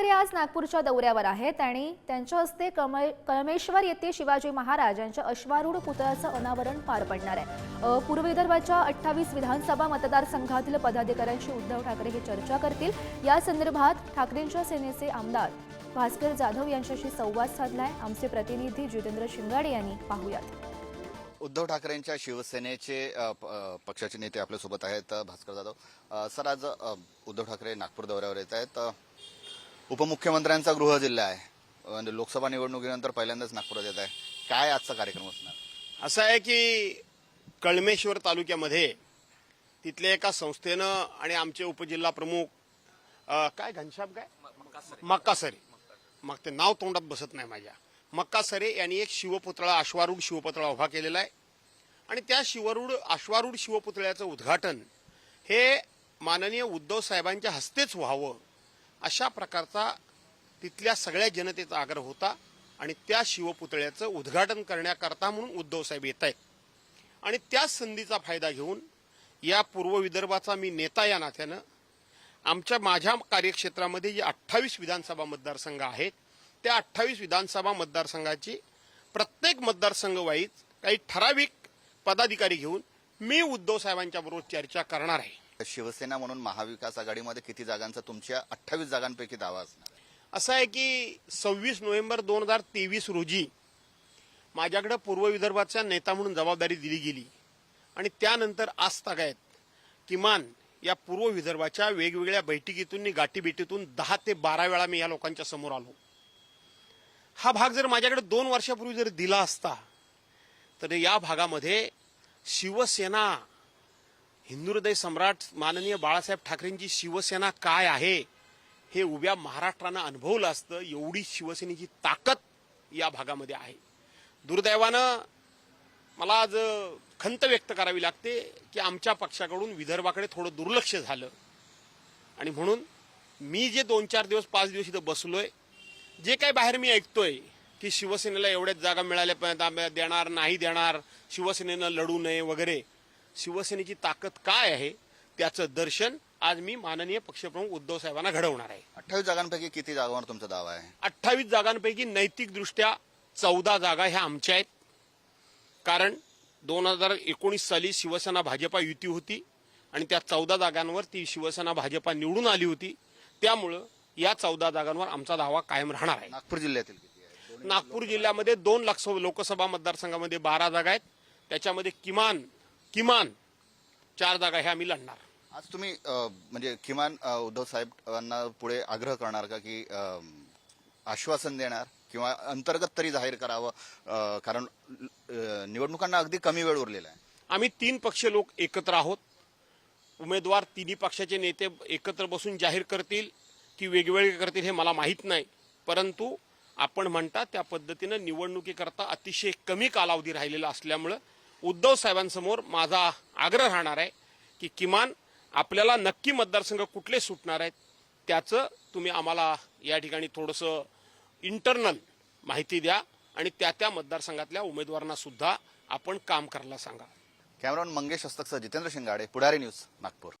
ठाकरे आज नागपूरच्या दौऱ्यावर आहेत आणि त्यांच्या हस्ते कम- कळमेश्वर येथे शिवाजी महाराज यांच्या अश्वारूढ पुतळ्याचं अनावरण पार पडणार आहे. पूर्व विदर्भाच्या अठ्ठावीस विधानसभा मतदारसंघातील पदाधिकाऱ्यांशी उद्धव ठाकरे हे चर्चा करतील. या संदर्भात ठाकरेंच्या सेनेचे आमदार भास्कर जाधव यांच्याशी संवाद साधलाय. आमचे प्रतिनिधी जितेंद्र शिंगाडे यांनी पाहुयात. उद्धव ठाकरेंच्या शिवसेनेचे प- पक्षाचे नेते आपल्यासोबत आहेत भास्कर जाधव. सर आज उद्धव ठाकरे नागपूर दौऱ्यावर येत आहेत. उपमुख्यमंत्र्यांचा गृह जिल्हा आहे. म्हणजे लोकसभा निवडणुकीनंतर पहिल्यांदाच नागपुरात येत आहे. काय आजचा कार्यक्रम असणार? असं आहे की कळमेश्वर तालुक्यामध्ये तिथल्या एका संस्थेनं आणि आमचे उपजिल्हा प्रमुख काय घनश्याम काय? मक्कासरे. मग ते नाव तोंडात बसत नाही माझ्या. मक्कासरे यांनी एक शिवपुतळा अश्वारूढ शिवपुतळा उभा केलेला आहे. आणि त्या शिवरूढ अश्वारूढ शिवपुतळ्याचं उद्घाटन हे माननीय उद्धव साहेबांच्या हस्तेच व्हावं अशा प्रकारचा तिथल्या सगळ्या जनतेचा आग्रह होता आणि त्या शिवपुतळ्याचं उद्घाटन करण्याकरता म्हणून उद्धवसाहेब येत आहेत. आणि त्याच संधीचा फायदा घेऊन या पूर्व विदर्भाचा मी नेता या नात्यानं आमच्या माझ्या कार्यक्षेत्रामध्ये जे अठ्ठावीस विधानसभा मतदारसंघ आहेत त्या अठ्ठावीस विधानसभा मतदारसंघाची प्रत्येक मतदारसंघ वाईज काही ठराविक पदाधिकारी घेऊन मी उद्धवसाहेबांच्याबरोबर बरोबर चर्चा करणार आहे. शिवसेना म्हणून महाविकास आघाडीमध्ये किती जागांचा तुमच्या अठ्ठावीस जागांपैकी दावा असणार आहे? असं आहे की सव्वीस नोव्हेंबर दोन हजार तेवीस रोजी माझ्याकडे पूर्व विदर्भाचा नेता म्हणून जबाबदारी दिली गेली आणि त्यानंतर आज तागायत किमान या पूर्व विदर्भाच्या वेगवेगळ्या बैठकीतून आणि गाठीभेटीतून दहा ते बारा वेळा मी या लोकांच्या समोर आलो हा भाग जर माझ्याकडे दोन वर्षापूर्वी जर दिला असता तर या भागामध्ये शिवसेना हिंदुहृदय सम्राट माननीय बाळासाहेब ठाकरेंची शिवसेना काय आहे हे उभ्या महाराष्ट्रानं अनुभवलं असतं एवढी शिवसेनेची ताकद या भागामध्ये आहे. दुर्दैवानं मला आज खंत व्यक्त करावी लागते की आमच्या पक्षाकडून विदर्भाकडे थोडं दुर्लक्ष झालं. आणि म्हणून मी जे दोन चार दिवस पाच दिवस इथं बसलोय जे काही बाहेर मी ऐकतोय की शिवसेनेला एवढ्याच जागा मिळाल्या देणार नाही देणार शिवसेनेनं लढू नये वगैरे शिवसेनेची ताकद काय आहे त्याचं दर्शन आज मी माननीय पक्षप्रमुख उद्धव साहेबांना घडवणार आहे. अठ्ठावीस जागांपैकी किती जागांवर तुमचा दावा आहे? अठ्ठावीस जागांपैकी नैतिकदृष्ट्या चौदा जागा ह्या आमच्या आहेत. कारण दोन हजार एकोणीस साली शिवसेना भाजपा युती होती आणि त्या चौदा जागांवर ती शिवसेना भाजपा निवडून आली होती. त्यामुळं या चौदा जागांवर आमचा दावा कायम राहणार आहे. नागपूर जिल्ह्यातील नागपूर जिल्ह्यामध्ये दोन लोकसभा लोकसभा मतदारसंघामध्ये बारा जागा आहेत. त्याच्यामध्ये किमान किमान चार जागा ह्या आम्ही लढणार. आज तुम्ही अ, म्हणजे किमान अ, उद्धव साहेबांना पुढे आग्रह करणार का की अ, आश्वासन देणार किंवा अंतर्गत तरी जाहीर करावं? अ, कारण अ, निवडणुकांना अगदी कमी वेळ उरलेला आहे. आम्ही तीन पक्ष लोक एकत्र आहोत. उमेदवार तिन्ही पक्षाचे नेते एकत्र बसून जाहीर करतील की वेगवेगळे करतील हे मला माहीत नाही. परंतु आपण म्हणता त्या पद्धतीनं निवडणुकीकरता अतिशय कमी कालावधी राहिलेला असल्यामुळं उद्धव साहेबांसमोर माझा आग्रह राहणार आहे की किमान आपल्याला नक्की मतदारसंघ कुठले सुटणार आहेत त्याचं तुम्ही आम्हाला या ठिकाणी थोडंसं इंटरनल माहिती द्या आणि त्या त्या मतदारसंघातल्या उमेदवारांना सुद्धा आपण काम करायला सांगा कॅमेरॉन मंगेश हस्तकसह जितेंद्र शिंगाडे पुढारी न्यूज नागपूर.